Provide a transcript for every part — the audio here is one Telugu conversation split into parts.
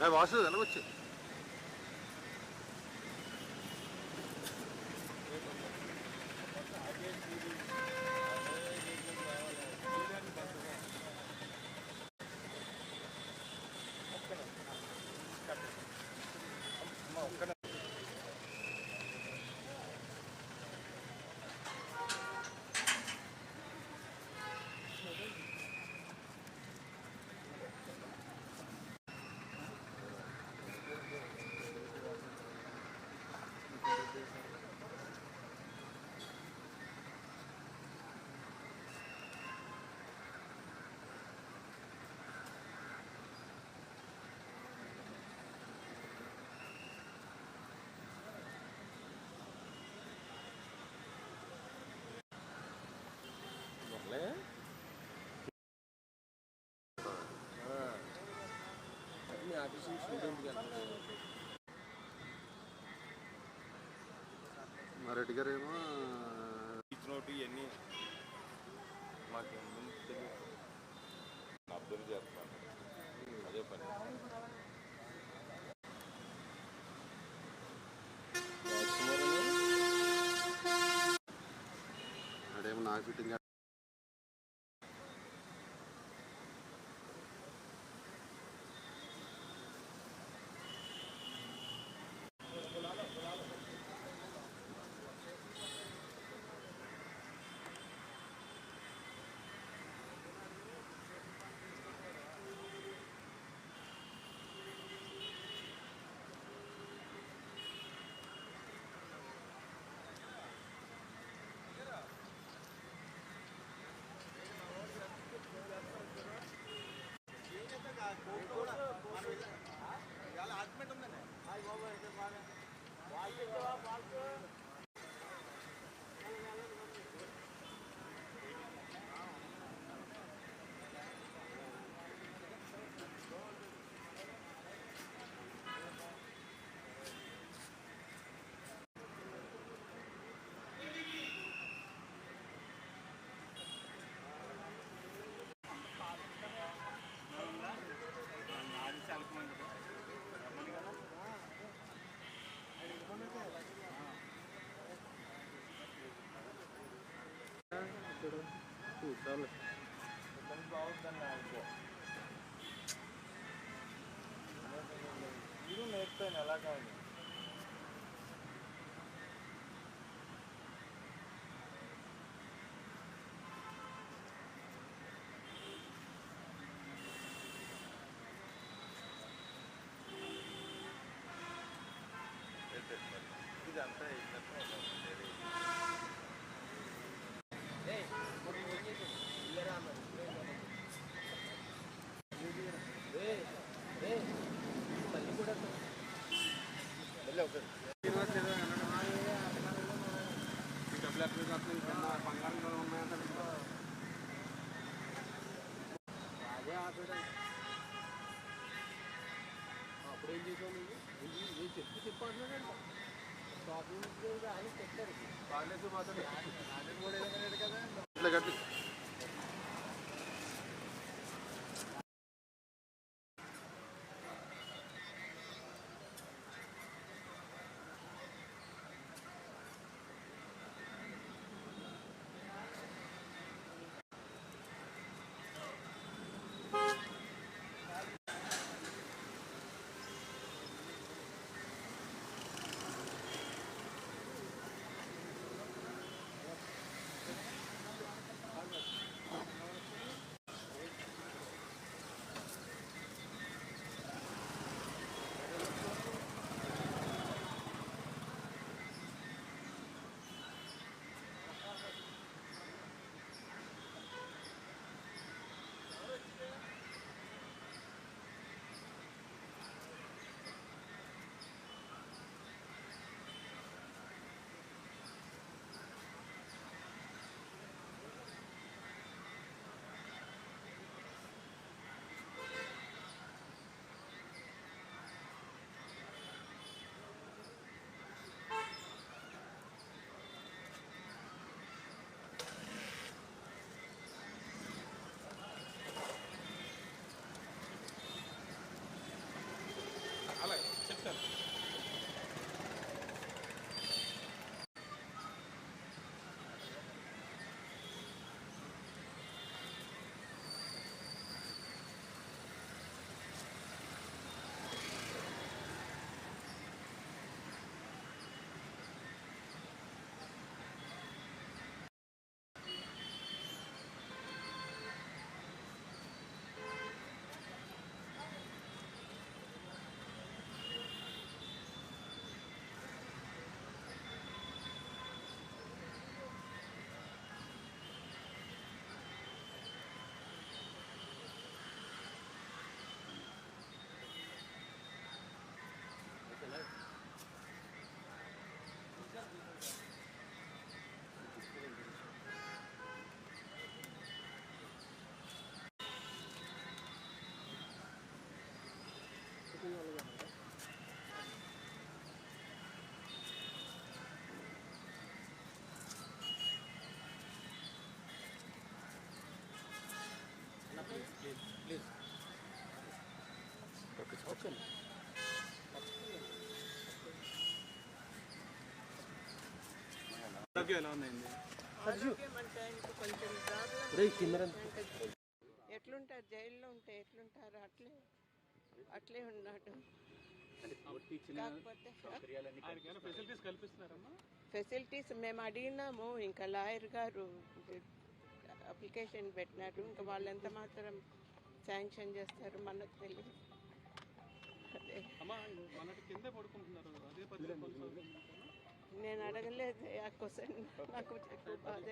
వాసు వెనకొచ్చి మీ ఆఫీస్ నుంచి స్టూడెంట్కి వెళ్తాను మా రెడ్డి గారు ఏమో ఇచ్చినట్టు ఇవన్నీ మాకు తెలియదు. అబ్జర్వ్ చేస్తాను. అదే పని. అదేమో నాకు ఫిట్టింగ్ વાંચે જવાબ આપશે కూర్చోవాలి ఇది నేర్పాను ఎలా అప్పుడు ఏం చేసావు నువ్వు? ఇది చెప్పు చెప్పు అంటున్నాడంట షాపింగ్ పెట్టారు బాగాలేదు మాత్రం. కూడా ఏదైనా కదా ఆరోగ్యం ఎలా ఉందండి? ఆరోగ్యం అంటే ఆయనకు కొంచెం ప్రాబ్లం ఎట్లుంటారు జైల్లో ఉంటే ఎట్లుంటారు అట్లే అట్లే ఉన్నాడు ఫెసిలిటీస్ కల్పిస్తున్నారమ్మా ఫెసిలిటీస్ మేము అడిగినాము ఇంకా లాయర్ గారు అప్లికేషన్ పెట్టినారు. ఇంకా వాళ్ళు ఎంత మాత్రం శాంక్షన్ చేస్తారు మనకు తెలియదు. అదే అమ్మా మనకి కిందే పడుకుంటున్నారు అదే? నేను అడగలేదు ఆ క్వశ్చన్ నాకు ఎక్కువ బాధ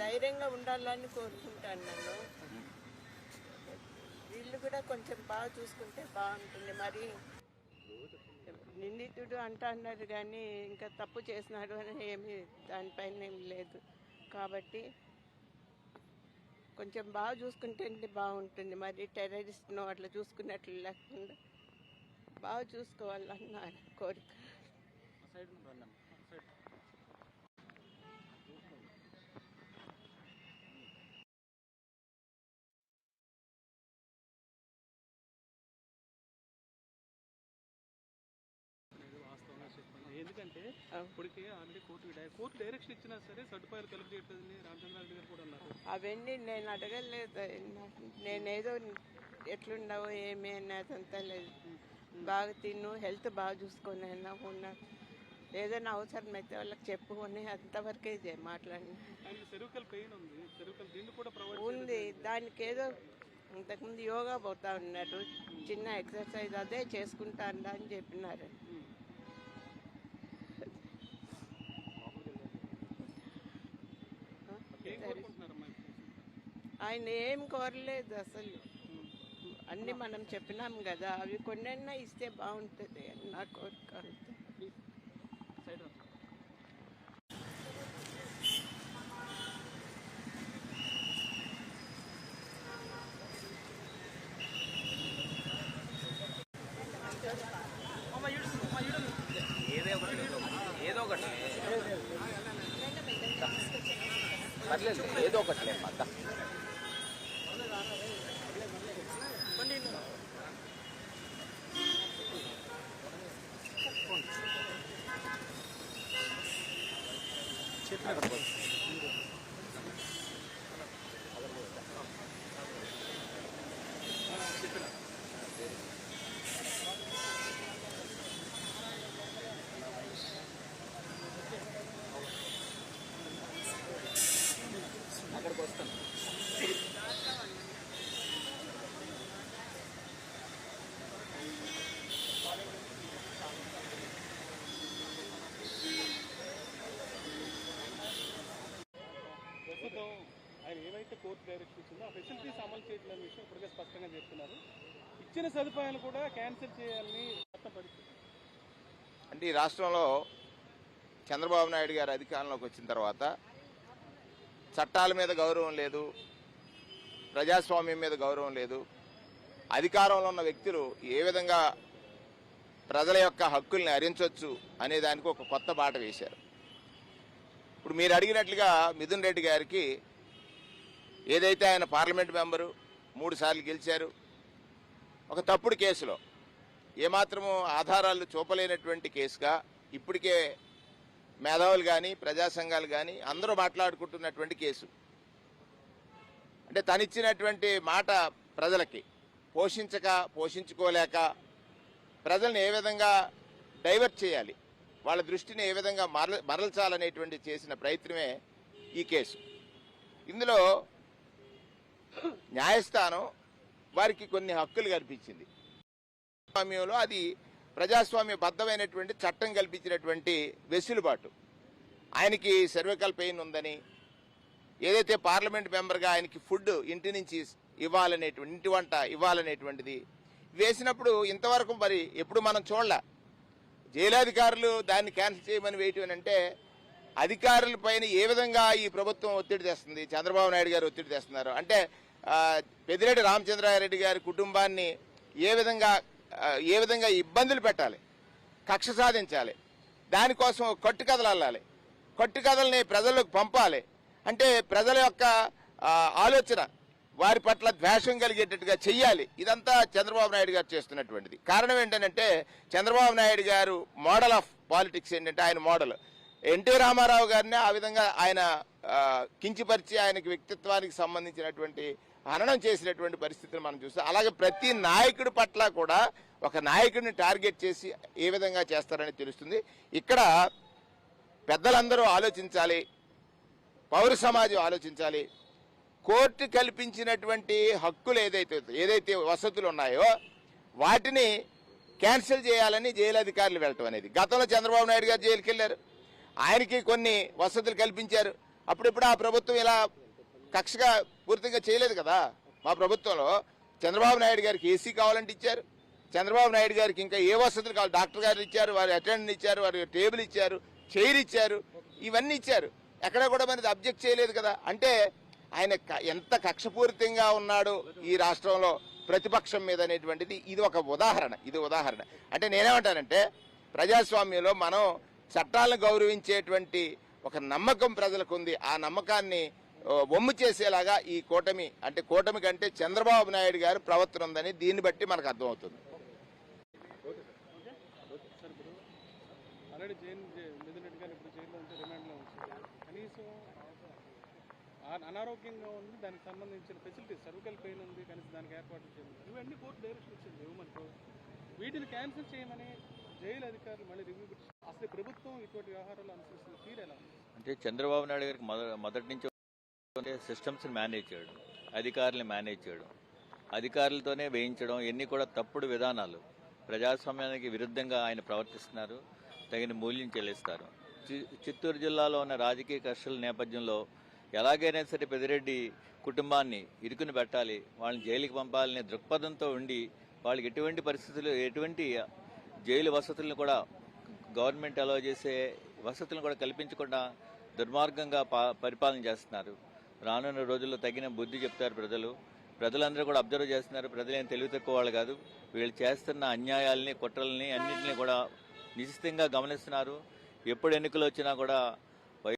ధైర్యంగా ఉండాలని కోరుకుంటాను నన్ను. వీళ్ళు కూడా కొంచెం బాగా చూసుకుంటే బాగుంటుంది. మరి నిందితుడు అంటా అన్నారు కానీ ఇంకా తప్పు చేసినాడు అని ఏమి దానిపైన ఏం లేదు. కాబట్టి కొంచెం బాగా చూసుకుంటే బాగుంటుంది. మరి టెర్రరిస్ట్ను అట్లా చూసుకున్నట్లు లేకుండా బాగా చూసుకోవాలన్న కోరిక. ఇప్పటికే ఆల్రెడీ కోర్టు కోర్టు డైరెక్షన్ ఇచ్చినా సరే సదుపాయాలు రామచంద్రారెడ్డి గారు కూడా అన్నారు. అవన్నీ నేను అడగలేదు. నేనేదో ఎట్లున్నావో ఏమి అని అదంతా లేదు. బాగా తిను హెల్త్ బాగా చూసుకొని అయినా ఉన్నా ఏదైనా అవసరం అయితే వాళ్ళకి చెప్పుకొని అంతవరకే మాట్లాడిన. ఉంది. దానికి ఏదో ఇంతకుముందు యోగా పోతా ఉన్నారు చిన్న ఎక్సర్సైజ్ అదే చేసుకుంటా అని చెప్పినారు ఏం కోరుకుంటున్నారమ్మా ఇప్పుడు? ఆయన ఏం కోరలేదు అసలు. అన్ని మనం చెప్పినాం కదా అవి కొన్నైనా ఇస్తే బాగుంటుంది నా కోరిక అంతే సైడ్ రా. ఏదో ఒకటి పర్లేదు ఏదో ఒకటి అక్క కోర్టు డైరెక్షన్ ఇచ్చిందో ఆ ఫెసిలిటీస్ అమలు చేయట్లేని విషయం ఇప్పటికే స్పష్టంగా చెప్తున్నారు. ఇచ్చిన సదుపాయాలు కూడా క్యాన్సిల్ చేయాలని పరిస్థితి అంటే ఈ రాష్ట్రంలో చంద్రబాబు నాయుడు గారు అధికారంలోకి వచ్చిన తర్వాత చట్టాల మీద గౌరవం లేదు ప్రజాస్వామ్యం మీద గౌరవం లేదు. అధికారంలో ఉన్న వ్యక్తులు ఏ విధంగా ప్రజల యొక్క హక్కుల్ని హరించవచ్చు అనే దానికి ఒక కొత్త బాట వేశారు. ఇప్పుడు మీరు అడిగినట్లుగా మిథున్ రెడ్డి గారికి ఏదైతే ఆయన పార్లమెంట్ మెంబరు మూడుసార్లు గెలిచారు ఒక తప్పుడు కేసులో ఏమాత్రము ఆధారాలు చూపలేనటువంటి కేసుగా ఇప్పటికే మేధావులు కానీ ప్రజా సంఘాలు కానీ అందరూ మాట్లాడుకుంటున్నటువంటి కేసు. అంటే తనిచ్చినటువంటి మాట ప్రజలకి పోషించక పోషించుకోలేక ప్రజల్ని ఏ విధంగా డైవర్ట్ చేయాలి వాళ్ళ దృష్టిని ఏ విధంగా మరల మరల్చాలనేటువంటి చేసిన ప్రయత్నమే ఈ కేసు. ఇందులో న్యాయస్థానం వారికి కొన్ని హక్కులు కల్పించింది. ప్రజాస్వామ్యంలో అది ప్రజాస్వామ్య బద్ధమైనటువంటి చట్టం కల్పించినటువంటి వెసులుబాటు. ఆయనకి సర్వైకల్ పెయిన్ ఉందని ఏదైతే పార్లమెంట్ మెంబర్గా ఆయనకి ఫుడ్ ఇంటి నుంచి ఇవ్వాలనేటువంటి ఇంటి వంట ఇవ్వాలనేటువంటిది వేసినప్పుడు ఇంతవరకు మరి ఎప్పుడు మనం చూడలే. జైలాధికారులు దాన్ని క్యాన్సిల్ చేయమని వేయటం అని అంటే అధికారుల పైన ఏ విధంగా ఈ ప్రభుత్వం ఒత్తిడి తెస్తుంది చంద్రబాబు నాయుడు గారు ఒత్తిడి తెస్తున్నారు? అంటే పెద్దిరెడ్డి రామచంద్రారెడ్డి గారి కుటుంబాన్ని ఏ విధంగా ఏ విధంగా ఇబ్బందులు పెట్టాలి కక్ష సాధించాలి దానికోసం ఒక కట్టు కథలు అల్లాలి కట్టు కథల్ని ప్రజలకు పంపాలి. అంటే ప్రజల యొక్క ఆలోచన వారి పట్ల ద్వేషం కలిగేటట్టుగా చెయ్యాలి. ఇదంతా చంద్రబాబు నాయుడు గారు చేస్తున్నటువంటిది. కారణం ఏంటంటే చంద్రబాబు నాయుడు గారు మోడల్ ఆఫ్ పాలిటిక్స్ ఏంటంటే ఆయన మోడల్. ఎన్టీ రామారావు గారిని ఆ విధంగా ఆయన కించిపరిచి ఆయనకి వ్యక్తిత్వానికి సంబంధించినటువంటి హననం చేసినటువంటి పరిస్థితిని మనం చూస్తాం అలాగే ప్రతి నాయకుడి పట్ల కూడా ఒక నాయకుడిని టార్గెట్ చేసి ఏ విధంగా చేస్తారని తెలుస్తుంది. ఇక్కడ పెద్దలందరూ ఆలోచించాలి పౌర సమాజం ఆలోచించాలి. కోర్టు కల్పించినటువంటి హక్కులు ఏదైతే ఏదైతే వసతులు ఉన్నాయో వాటిని క్యాన్సిల్ చేయాలని జైలు అధికారులు వెళ్ళటం అనేది. గతంలో చంద్రబాబు నాయుడు గారు జైలుకి వెళ్ళారు. ఆయనకి కొన్ని వసతులు కల్పించారు. అప్పుడిప్పుడు ఆ ప్రభుత్వం ఇలా కక్షగా పూర్తిగా చేయలేదు కదా. మా ప్రభుత్వంలో చంద్రబాబు నాయుడు గారికి ఏసీ కావాలంటే ఇచ్చారు. చంద్రబాబు నాయుడు గారికి ఇంకా ఏ వసతులు కావాలి? డాక్టర్ గారు ఇచ్చారు వారి అటెండెంట్ ఇచ్చారు వారి టేబుల్ ఇచ్చారు చైర్ ఇచ్చారు ఇవన్నీ ఇచ్చారు. ఎక్కడ కూడా మనది అబ్జెక్ట్ చేయలేదు కదా. అంటే ఆయన క- ఎంత కక్షపూరితంగా ఉన్నాడు ఈ రాష్ట్రంలో ప్రతిపక్షం మీద అనేటువంటిది ఇది ఒక ఉదాహరణ ఇది ఉదాహరణ. అంటే నేనేమంటానంటే ప్రజాస్వామ్యంలో మనం చట్టాలను గౌరవించేటువంటి ఒక నమ్మకం ప్రజలకు ఉంది. ఆ నమ్మకాన్ని వమ్ము చేసేలాగా ఈ కూటమి అంటే కూటమి కంటే చంద్రబాబు నాయుడు గారు ప్రవర్తన ఉందని దీన్ని బట్టి మనకు అర్థమవుతుంది. అనారోగ్యంగా ఉంది దానికి సంబంధించిన ఫెసిలిటీస్ సర్వికల్ పెయిన్ ఉంది కనీసం దానికి ఏర్పాట్లు చేయాలి ఇవన్నీ కోర్టు డైరెక్షన్ ఇచ్చింది ఇవ్వమనుకో వీటిని క్యాన్సిల్ చేయమని జైలు అధికారులు మళ్ళీ రివ్యూ అసలు ప్రభుత్వం ఇటువంటి వ్యవహారాలు అనుసరిస్తున్న తీరు ఎలా ఉంది? అంటే చంద్రబాబు నాయుడు గారికి మొద మొదటి నుంచి సిస్టమ్స్ని మేనేజ్ చేయడం అధికారులు మేనేజ్ చేయడం అధికారులతోనే వేయించడం ఇవన్నీ కూడా తప్పుడు విధానాలు. ప్రజాస్వామ్యానికి విరుద్ధంగా ఆయన ప్రవర్తిస్తున్నారు తగిన మూల్యం చెల్లిస్తారు. చి- చిత్తూరు జిల్లాలో ఉన్న రాజకీయ కష్టాల నేపథ్యంలో ఎలాగైనా సరే పెదిరెడ్డి కుటుంబాన్ని ఇరుకుని పెట్టాలి వాళ్ళని జైలుకి పంపాలనే దృక్పథంతో ఉండి వాళ్ళకి ఎటువంటి పరిస్థితులు ఎటువంటి జైలు వసతులను కూడా గవర్నమెంట్ అలో చేసే వసతులను కూడా కల్పించకుండా దుర్మార్గంగా పా- పరిపాలన చేస్తున్నారు. రానున్న రోజుల్లో తగిన బుద్ధి చెప్తారు ప్రజలు. ప్రజలందరూ కూడా అబ్జర్వ్ చేస్తున్నారు. ప్రజలేం తెలివి తక్కువ వాళ్ళు కాదు. వీళ్ళు చేస్తున్న అన్యాయాల్ని కుట్రల్ని అన్నింటినీ కూడా నిశ్చితంగా గమనిస్తున్నారు. ఎప్పుడు ఎన్నికలు వచ్చినా కూడా